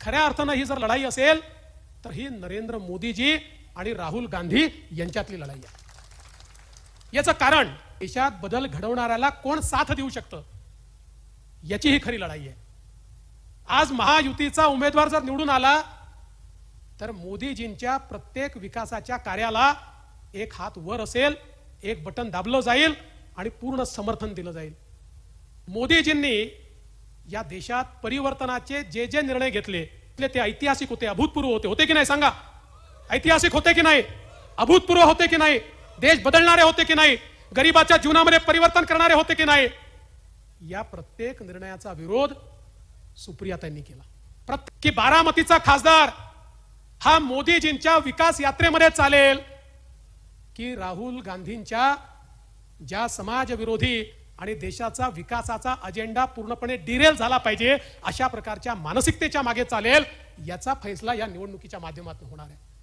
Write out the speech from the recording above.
खऱ्या अर्थानं ही जर लढाई असेल तर ही नरेंद्र मोदीजी आणि राहुल गांधी यांच्यातली लढाई आहे. याचं कारण देशात बदल घडवणाऱ्याला कोण साथ देऊ शकतं? याची ही खरी लढाई आहे. आज महायुतीचा उमेदवार जर निवडून आला तर मोदीजींच्या प्रत्येक विकासाच्या कार्याला एक हात वर असेल एक बटन दाबलं जाईल आणि पूर्ण समर्थन दिलं जाईल. मोदीजींनी या देशात परिवर्तनाचे जे जे निर्णय घेतले ते ऐतिहासिक होते अभूतपूर्व होते. होते की नाही सांगा? ऐतिहासिक होते की नाही? अभूतपूर्व होते की नाही? देश बदलणारे होते की नाही? गरिबाच्या जीवनामध्ये परिवर्तन करणारे होते की नाही? या प्रत्येक निर्णयाचा विरोध सुप्रियाताईंनी केला. प्रत्येक की बारामतीचा खासदार हा मोदीजींच्या विकास यात्रेमध्ये चालेल की राहुल गांधींच्या ज्या समाजविरोधी आणि देशाचा विकासाचा अजेंडा पूर्णपणे डिरेल झाला पाहिजे अशा प्रकारच्या मानसिकतेच्या मागे चालेल याचा फैसला या निवडणुकीच्या माध्यमातून होणार आहे.